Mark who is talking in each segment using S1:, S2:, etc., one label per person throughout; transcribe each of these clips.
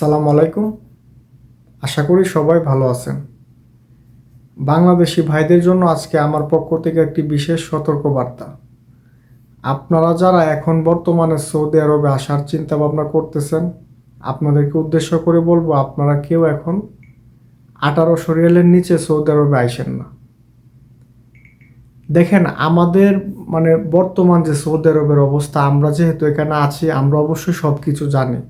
S1: আসসালামু আলাইকুম। আশা করি সবাই ভালো আছেন। বাংলাদেশি ভাইদের জন্য আজকে আমার পক্ষ থেকে একটি বিশেষ সতর্কবার্তা। আপনারা যারা এখন বর্তমানে সৌদি আরবে আসার চিন্তা ভাবনা করতেছেন, আপনাদেরকে উদ্দেশ্য করে বলব, আপনারা কেউ এখন আঠারোশো রিয়ালের নিচে সৌদি আরবে আইসেন না। দেখেন, আমাদের মানে বর্তমান যে সৌদি আরবের অবস্থা, আমরা যেহেতু এখানে আছি, আমরা অবশ্যই সব কিছু জানি।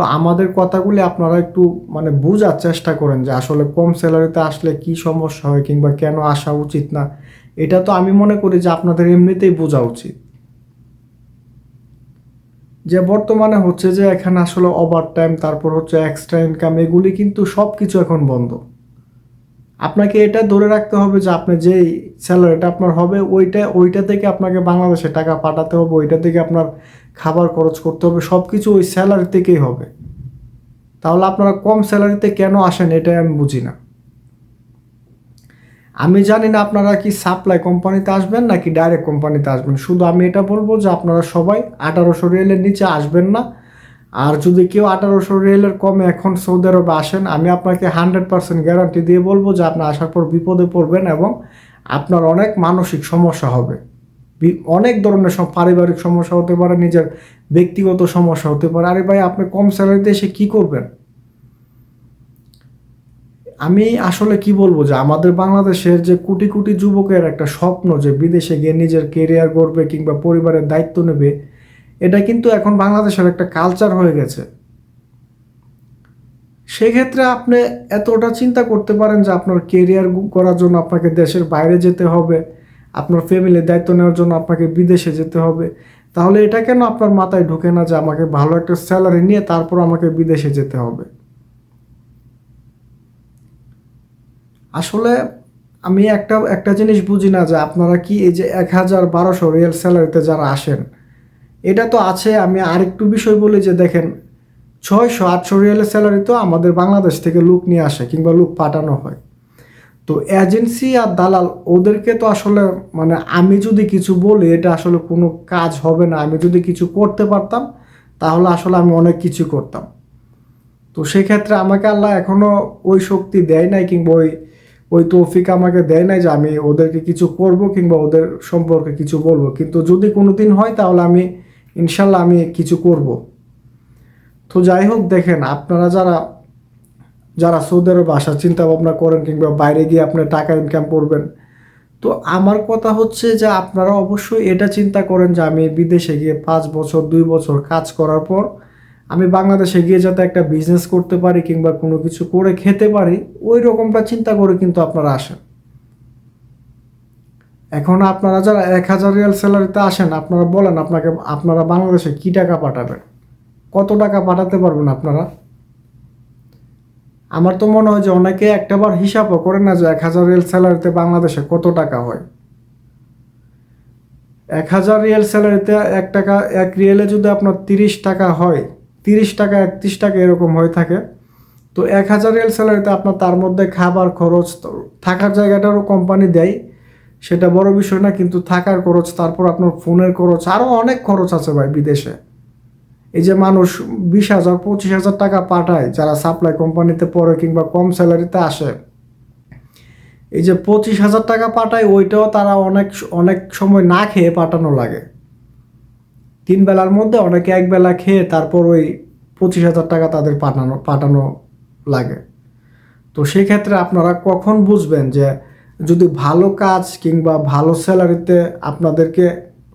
S1: তো আমাদের কথাগুলি আপনারা একটু মানে বোঝার চেষ্টা করেন যে আসলে কম স্যালারিতে আসলে কি সমস্যা হয় কিংবা কেন আসা উচিত না। এটা তো আমি মনে করি যে আপনাদের এমনিতেই বোঝা উচিত। যে বর্তমানে হচ্ছে যে এখানে আসলে ওভার টাইম তারপর হচ্ছে এক্সট্রা ইনকাম এগুলি কিন্তু সব কিছু এখন বন্ধ। আপনাকে এটা ধরে রাখতে হবে যে আপনি যেই স্যালারিটা আপনার হবে, ওইটা ওইটা থেকে আপনাকে বাংলাদেশে টাকা পাঠাতে হবে, ওইটা থেকে আপনার খাবার খরচ করতে হবে সব কিছু ওই স্যালারি থেকেই হবে। তাহলে আপনারা কম স্যালারিতে কেন আসেন এটাই আমি বুঝি না। আমি জানি না আপনারা কি সাপ্লাই কোম্পানিতে আসবেন নাকি ডাইরেক্ট কোম্পানিতে আসবেন। শুধু আমি এটা বলব যে আপনারা সবাই আঠারোশো রিয়েলের নিচে আসবেন না আর যদি কেউ আঠারোশো রিয়েলের কমে এখন সৌদি আরবে আসেন, আমি আপনাকে হান্ড্রেড পার্সেন্ট গ্যারান্টি দিয়ে বলব যে আপনি আসার পর বিপদে পড়বেন এবং আপনার অনেক মানসিক সমস্যা হবে। অনেক ধরনের সব পারিবারিক সমস্যা হতে পারে, নিজের ব্যক্তিগত সমস্যা হতে পারে। আরে ভাই, আপনি কম স্যালারিতে এসে কী করবেন? আমি আসলে কি বলব যে আমাদের বাংলাদেশের যে কোটি কোটি যুবকের একটা স্বপ্ন যে বিদেশে গিয়ে নিজের কেরিয়ার গড়বে কিংবা পরিবারের দায়িত্ব নেবে এটা কিন্তু এখন বাংলাদেশের একটা কালচার হয়ে গেছে। সেক্ষেত্রে আপনি এতটা চিন্তা করতে পারেন যে আপনার কেরিয়ার করার জন্য আপনাকে দেশের বাইরে যেতে হবে, আপনার ফ্যামিলির দায়িত্ব নেওয়ার জন্য আপনাকে বিদেশে যেতে হবে। তাহলে এটা কেন আপনার মাথায় ঢোকে না যে আমাকে ভালো একটা স্যালারি নিয়ে তারপর আমাকে বিদেশে যেতে হবে? আসলে আমি একটা একটা জিনিস বুঝি না যে আপনারা কি এই যে এক হাজার বারোশো রিয়েল স্যালারিতে যারা আসেন এটা তো আছে, আমি আরেকটু বিষয় বলি যে দেখেন, ছয়শো আটশো রিয়ালের স্যালারি তো আমাদের বাংলাদেশ থেকে লোক নিয়ে আসে কিংবা লোক পাঠানো হয়। তো এজেন্সি আর দালাল, ওদেরকে তো আসলে মানে আমি যদি কিছু বলি, এটা আসলে কোনো কাজ হবে না। আমি যদি কিছু করতে পারতাম, তাহলে আসলে আমি অনেক কিছু করতাম। তো সেক্ষেত্রে আমাকে আল্লাহ এখনও ওই শক্তি দেয় নাই কিংবা ওই ওই তৌফিক আমাকে দেয় নাই যে আমি ওদেরকে কিছু করব কিংবা ওদের সম্পর্কে কিছু বলব। কিন্তু যদি কোনো দিন হয়, তাহলে আমি ইনশাল্লাহ আমি কিছু করব। তো যাই হোক, দেখেন, আপনারা যারা যারা সৌদি আরবে আসার চিন্তা ভাবনা করেন কিংবা বাইরে গিয়ে আপনি টাকা ইনকাম করবেন, তো আমার কথা হচ্ছে যে আপনারা অবশ্যই এটা চিন্তা করেন যে আমি বিদেশে গিয়ে পাঁচ বছর, দুই বছর কাজ করার পর আমি বাংলাদেশে গিয়ে যাতে একটা বিজনেস করতে পারি কিংবা কোনো কিছু করে খেতে পারি, ওই রকমটা চিন্তা করে কিন্তু আপনারা আসেন। এখন আপনারা যারা এক হাজার রিয়াল স্যালারিতে আসেন, আপনারা বলেন আপনাকে, আপনারা বাংলাদেশে কী টাকা পাঠাবেন? কত টাকা পাঠাতে পারবেন আপনারা? আমার তো মনে হয় যে অনেকে একটাবার হিসাবও করে না যে এক হাজার রিয়াল স্যালারিতে বাংলাদেশে কত টাকা হয়। এক হাজার রিয়াল স্যালারিতে এক টাকা, এক রিয়েলে যদি আপনার তিরিশ টাকা হয়, তিরিশ টাকা, একত্রিশ টাকা এরকম হয়ে থাকে, তো এক হাজার রিয়াল স্যালারিতে আপনার তার মধ্যে খাবার খরচ থাকার জায়গাটারও কোম্পানি দেয় সেটা বড় বিষয় না, কিন্তু থাকার খরচ, তারপর আপনার ফোনের খরচ আরও অনেক খরচ আছে ভাই বিদেশে। এই যে মানুষ বিশ হাজার, পঁচিশ হাজার টাকা পাঠায়, যারা সাপ্লাই কোম্পানিতে পড়ে কিংবা কম স্যালারিতে আসে। এই যে পঁচিশ হাজার টাকা পাঠায়, ওইটাও তারা অনেক অনেক সময় না খেয়ে পাঠানো লাগে। তিন বেলার মধ্যে অনেকে এক বেলা খেয়ে তারপর ওই পঁচিশ হাজার টাকা তাদের পাঠানো পাঠানো লাগে। তো সেক্ষেত্রে আপনারা কখন বুঝবেন যে যদি ভালো কাজ কিংবা ভালো স্যালারিতে আপনাদেরকে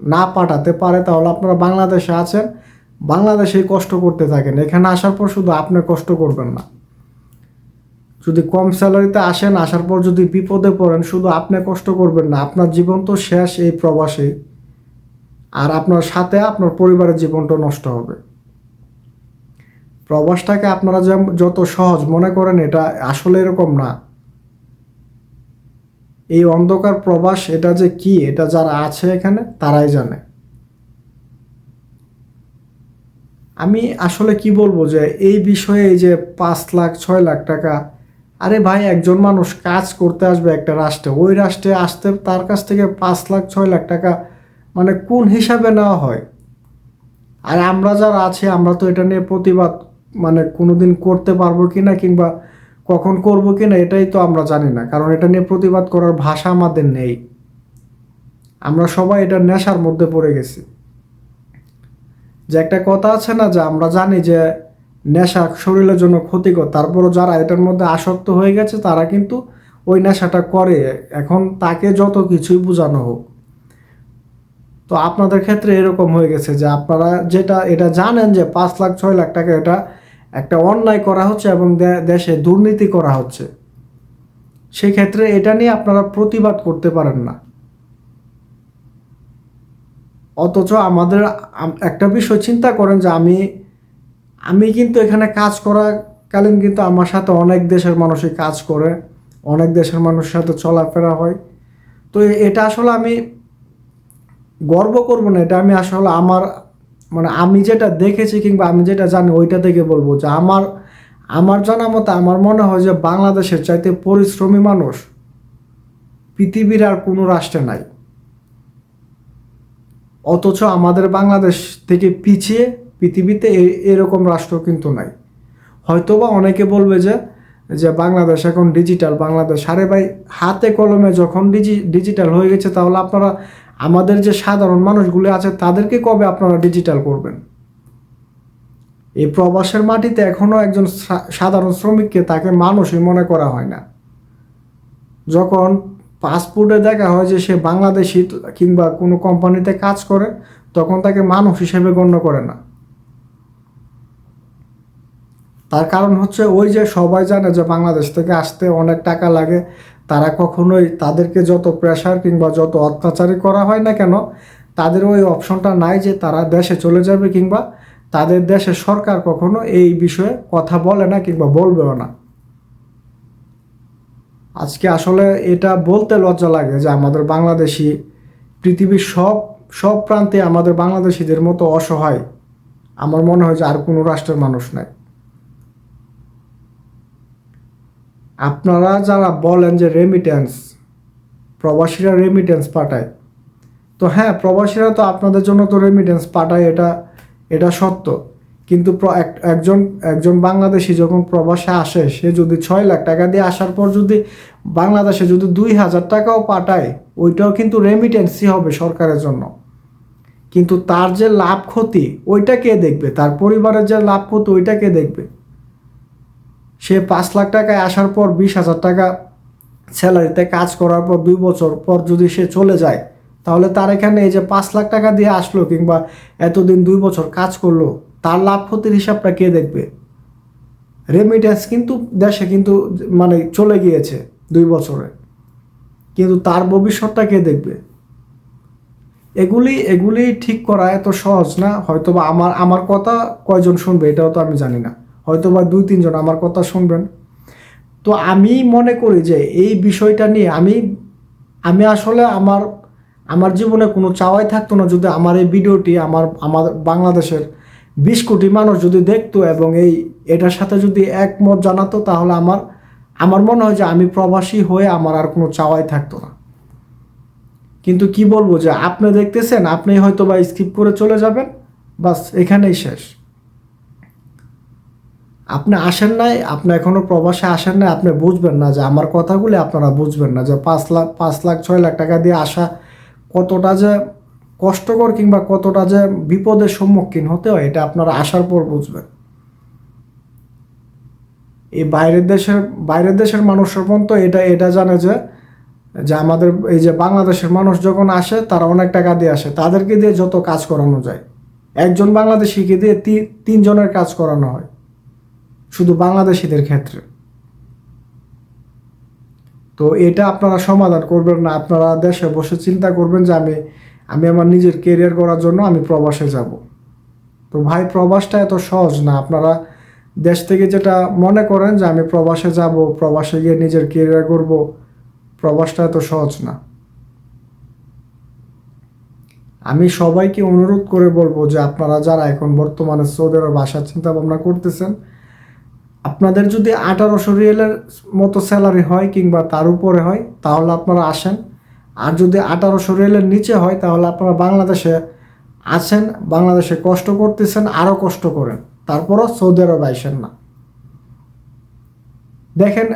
S1: না পাঠাতে পারে, তাহলে আপনারা বাংলাদেশে আছেন। বাংলাদেশেই কষ্ট করতে থাকেন। এখানে আসার পর শুধু আপনি কষ্ট করবেন না। যদি কম স্যালারিতে আসেন, আসার পর যদি বিপদে পড়েন, শুধু আপনি কষ্ট করবেন না, আপনার জীবন তো শেষ এই প্রবাসে। আর আপনার সাথে আপনার পরিবারের জীবনটা নষ্ট হবে। প্রবাসটাকে আপনারা যত সহজ মনে করেন, এটা আসলে এরকম না। এই অন্ধকার প্রবাস, এটা যে কি, এটা যারা আছে এখানে, তারাই জানে। আমি আসলে কি বলব যে, এই বিষয়ে এই যে পাঁচ লাখ, ছয় লাখ টাকা, আরে ভাই, একজন মানুষ কাজ করতে আসবে একটা রাষ্ট্রে, ওই রাষ্ট্রে আসতে তার কাছ থেকে পাঁচ লাখ, ছয় লাখ টাকা মানে কোন হিসাবে নেওয়া হয়? আর আমরা যারা আছি, আমরা তো এটা নিয়ে প্রতিবাদ মানে কোনোদিন করতে পারব কি না কিংবা কখন করব কি না, এটাই তো আমরা জানি না। কারণ এটা নিয়ে প্রতিবাদ করার ভাষা আমাদের নেই। আমরা সবাই এটা নেশার মধ্যে পড়ে গেছি। যে একটা কথা আছে না, যে আমরা জানি যে নেশা শরীরের জন্য ক্ষতিকর, তারপরও যারা এটার মধ্যে আসক্ত হয়ে গেছে, তারা কিন্তু ওই নেশাটা করে। এখন তাকে যত কিছুই বোঝানো হোক। তো আপনাদের ক্ষেত্রে এরকম হয়ে গেছে যে আপনারা যেটা, এটা জানেন যে পাঁচ লাখ, ছয় লাখ টাকা এটা একটা অন্যায় করা হচ্ছে এবং দেশে দুর্নীতি করা হচ্ছে। সেক্ষেত্রে এটা নিয়ে আপনারা প্রতিবাদ করতে পারেন না। অথচ আমাদের একটা বিষয় চিন্তা করেন যে আমি আমি কিন্তু এখানে কাজ করাকালীন কিন্তু আমার সাথে অনেক দেশের মানুষই কাজ করে, অনেক দেশের মানুষের সাথে চলাফেরা হয়। তো এটা আসলে আমি গর্ব করব না, এটা আমি আসলে আমার মানে আমি যেটা দেখেছি কিংবা আমি যেটা জানি ওইটা থেকে বলব যে আমার আমার জানা মতো আমার মনে হয় যে বাংলাদেশের চাইতে পরিশ্রমী মানুষ পৃথিবীর আর কোনো রাষ্ট্রে নাই। অথচ আমাদের বাংলাদেশ থেকে পিছিয়ে পৃথিবীতে এরকম রাষ্ট্র কিন্তু নাই। হয়তোবা অনেকে বলবে যে যে বাংলাদেশ এখন ডিজিটাল বাংলাদেশ, আরে ভাই, হাতে কলমে যখন ডিজি ডিজিটাল হয়ে গেছে, তাহলে আপনারা আমাদের যে সাধারণ মানুষগুলো আছে, তাদেরকে কবে আপনারা ডিজিটাল করবেন? এই প্রবাসের মাটিতে এখনও একজন সাধারণ শ্রমিককে তাকে মানুষই মনে করা হয় না। যখন পাসপোর্টে দেখা হয় যে সে বাংলাদেশি কিংবা কোনো কোম্পানিতে কাজ করে, তখন তাকে মানুষ হিসেবে গণ্য করে না। তার কারণ হচ্ছে ওই যে সবাই জানে যে বাংলাদেশ থেকে আসতে অনেক টাকা লাগে তারা কখনোই তাদেরকে যত প্রেশার কিংবা যত অত্যাচারই করা হয় না কেন, তাদের ওই অপশনটা নাই যে তারা দেশে চলে যাবে কিংবা তাদের দেশে সরকার কখনো এই বিষয়ে কথা বলে না কিংবা বলবেও না। আজকে আসলে এটা বলতে লজ্জা লাগে যে আমাদের বাংলাদেশি, পৃথিবীর সব সব প্রান্তে আমাদের বাংলাদেশিদের মতো অসহায়। আমার মনে হয় যে আর কোনো রাষ্ট্রের মানুষ নাই। আপনারা যারা বলেন যে রেমিটেন্স প্রবাসীরা রেমিটেন্স পাঠায়, তো হ্যাঁ প্রবাসীরা তো আপনাদের জন্য তো রেমিটেন্স পাঠায়, এটা এটা সত্য। কিন্তু এক- একজন একজন বাংলাদেশি যখন প্রবাসে আসে, সে যদি ছয় লাখ টাকা দিয়ে আসার পর যদি বাংলাদেশে যদি দুই হাজার টাকাও পাঠায়, ওইটাও কিন্তু রেমিটেন্সই হবে সরকারের জন্য। কিন্তু তার যে লাভ ক্ষতি, ওইটা কে দেখবে? তার পরিবারের যে লাভ ক্ষতি, ওইটা কে দেখবে? সে পাঁচ লাখ টাকায় আসার পর বিশ হাজার টাকা স্যালারিতে কাজ করার পর দুই বছর পর যদি সে চলে যায়, তাহলে তার এখানে এই যে পাঁচ লাখ টাকা দিয়ে আসলো কিংবা এতদিন দুই বছর কাজ করল, তার লাভ ক্ষতির হিসাবটা কে দেখবে? রেমিটেন্স কিন্তু দেশে কিন্তু মানে চলে গিয়েছে দুই বছরে। কিন্তু তার ভবিষ্যৎটা কে দেখবে? এগুলি এগুলি ঠিক করা এত সহজ না, হয়তোবা আমার আমার কথা কয়জন শুনবে এটাও তো আমি জানি না। হয়তোবা দুই, তিনজন আমার কথা শুনবেন। তো আমি মনে করি যে এই বিষয়টা নিয়ে আমি আমি আসলে আমার আমার জীবনে কোনো চাওয়াই থাকতো না যদি আমার এই ভিডিওটি আমার আমার বাংলাদেশের বিশ কোটি মানুষ যদি দেখতো এবং এই, এটার সাথে যদি একমত জানাতো তাহলে আমার আমার মনে হয় যে আমি প্রবাসী হয়ে আমার আর কোনো চাওয়াই থাকতো না। কিন্তু কি বলব যে আপনি দেখতেছেন, আপনি হয়তো বা স্কিপ করে চলে যাবেন, বাস এখানেই শেষ। আপনি আসেন নাই, আপনি এখনও প্রবাসে আসেন নাই, আপনি বুঝবেন না যে আমার কথাগুলি আপনারা বুঝবেন না, যে পাঁচ লাখ পাঁচ লাখ, ছয় লাখ টাকা দিয়ে আসা কতটা যে কষ্টকর কিংবা কতটা যে বিপদের সম্মুখীন হতে হয়, এটা আপনারা আসার পর বুঝবেন। এই বাইরের দেশের বাইরের দেশের মানুষের পর্যন্ত এটা এটা জানে যে যে আমাদের এই যে বাংলাদেশের মানুষ যখন আসে, তারা অনেক টাকা দিয়ে আসে, তাদেরকে দিয়ে যত কাজ করানো যায়। একজন বাংলাদেশিকে দিয়ে তিনজনের কাজ করানো হয়। শুধু বাংলাদেশিদের ক্ষেত্রে। তো এটা আপনারা সমাধান করবেন না, আপনারা দেশে বসে চিন্তা করবেন যে আমি আমি আমার নিজের কেরিয়ার করার জন্য আমি প্রবাসে যাব। তো ভাই, প্রবাসটা এত সহজ না। আপনারা দেশ থেকে যেটা মনে করেন যে আমি প্রবাসে যাব, প্রবাসে গিয়ে নিজের কেরিয়ার করব প্রবাসটা এত সহজ না। আমি সবাইকে অনুরোধ করে বলব যে আপনারা যারা এখন বর্তমানে সৌদি আরব আসার চিন্তা ভাবনা করতেছেন আপনাদের যদি আঠারোশো রিয়েলের মতো স্যালারি হয় কিংবা তার উপরে হয়, তাহলে আপনারা আসেন। আর যদি আঠারোশো রিয়েলের নিচে হয়, তাহলে আপনারা বাংলাদেশে আছেন বাংলাদেশে কষ্ট করতেছেন আরও কষ্ট করেন। তারপরও সৌদি আরবে আইসেন না। দেখেন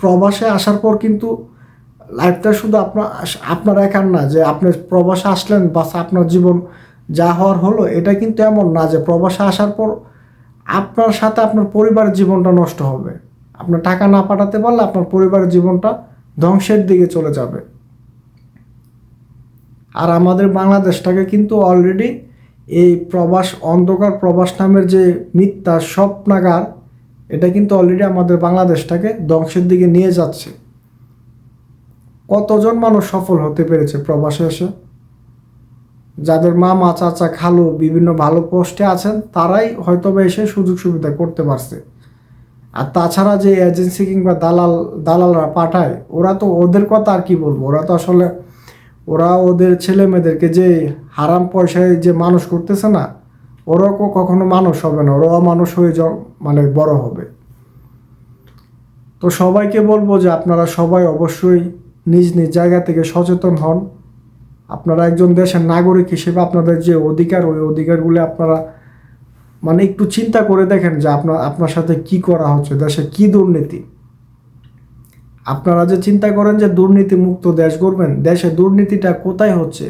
S1: প্রবাসে আসার পর কিন্তু লাইফটা শুধু আপনার আপনার একার না, যে আপনি প্রবাসে আসলেন বা আপনার জীবন যা হওয়ার হলো, এটা কিন্তু এমন না যে প্রবাসে আসার পর আপনার সাথে আপনার পরিবারের জীবনটা নষ্ট হবে। আপনার টাকা না পাঠাতে পারলে আপনার পরিবারের জীবনটা ধ্বংসের দিকে চলে যাবে। আর আমাদের বাংলাদেশটাকে কিন্তু অলরেডি এই প্রবাস অন্ধকার প্রবাস নামের যে মিথ্যা স্বপ্নাগার, এটা কিন্তু অলরেডি আমাদের বাংলাদেশটাকে ধ্বংসের দিকে নিয়ে যাচ্ছে। কতজন মানুষ সফল হতে পেরেছে প্রবাসে এসে? যাদের মামা, চাচা, খালু বিভিন্ন ভালো পোস্টে আছেন, তারাই হয়তো বা এসে সুযোগ সুবিধা করতে পারছে। আর তাছাড়া যে এজেন্সি কিংবা দালাল, দালালরা পাঠায়, ওরা তো ওদের কথা আর কি বলব? ওরা তো আসলে, ওরা ওদের ছেলে মেয়েদেরকে যে হারাম পয়সায় যে মানুষ করতেছে না ওরা কো- কখনো মানুষ হবে না, ওরাও মানুষ হয়ে যাও মানে বড় হবে। তো সবাইকে বলব যে আপনারা সবাই অবশ্যই নিজ নিজ জায়গা থেকে সচেতন হন। আপনারা একজন দেশের নাগরিক হিসেবে আপনাদের যে অধিকার, ওই অধিকারগুলো আপনারা মানে একটু চিন্তা করে দেখেন যে আপনার আপনার সাথে কি করা হচ্ছে, দেশে কি দুর্নীতি। আপনারা যে চিন্তা করেন যে দুর্নীতি মুক্ত দেশ গড়বেন, দেশে দুর্নীতিটা কোথায় হচ্ছে?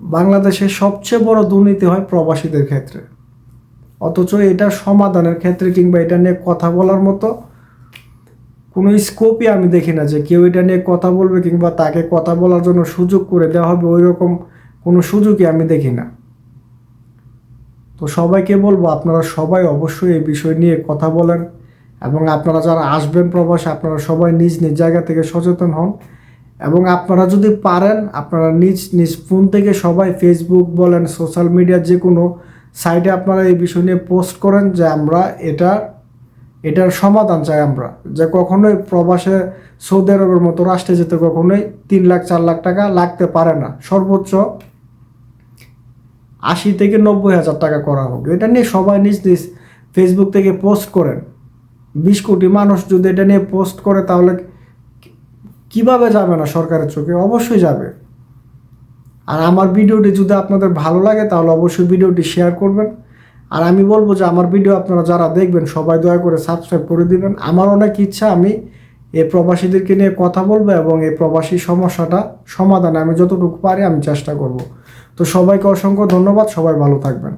S1: বাংলাদেশের সবচেয়ে বড় দুর্নীতি হয় প্রবাসীদের ক্ষেত্রে। অথচ এটা সমাধানের ক্ষেত্রে কিংবা এটা নিয়ে কথা বলার মতো কোনো স্কোপই আমি দেখি না যে কেউ এটা নিয়ে কথা বলবে কিংবা তাকে কথা বলার জন্য সুযোগ করে দেওয়া হবে ওই রকম কোনো সুযোগই আমি দেখি না। তো সবাইকে বলব, আপনারা সবাই অবশ্যই এই বিষয় নিয়ে কথা বলেন এবং আপনারা যারা আসবেন প্রবাসে, আপনারা সবাই নিজ নিজ জায়গা থেকে সচেতন হন এবং আপনারা যদি পারেন, আপনারা নিজ নিজ ফোন থেকে সবাই ফেসবুক বলেন সোশ্যাল মিডিয়ার যে কোনো সাইটে আপনারা এই বিষয় নিয়ে পোস্ট করেন যে আমরা এটা এটার সমাধান চাই আমরা। যে কখনোই প্রবাসে সৌদি আরবের মতো রাষ্ট্রে যেতে কখনোই তিন লাখ, চার লাখ টাকা লাগতে পারে না। সর্বোচ্চ আশি থেকে নব্বই হাজার টাকা করা হোক। এটা নিয়ে সবাই নিজ নিজ ফেসবুক থেকে পোস্ট করেন। বিশ কোটি মানুষ যদি এটা নিয়ে পোস্ট করে, তাহলে কীভাবে যাবে না সরকারের চোখে? অবশ্যই যাবে। আর আমার ভিডিওটি যদি আপনাদের ভালো লাগে, তাহলে অবশ্যই ভিডিওটি শেয়ার করবেন। আর আমি বলব যে আমার ভিডিও আপনারা যারা দেখবেন, সবাই দয়া করে সাবস্ক্রাইব করে দিবেন। আমার অনেক ইচ্ছা আমি এই প্রবাসীদেরকে নিয়ে কথা বলব এবং এই প্রবাসী সমস্যাটা সমাধানে আমি যতটুকু পারি আমি চেষ্টা করব। তো সবাইকে অসংখ্য ধন্যবাদ, সবাই ভালো থাকবেন।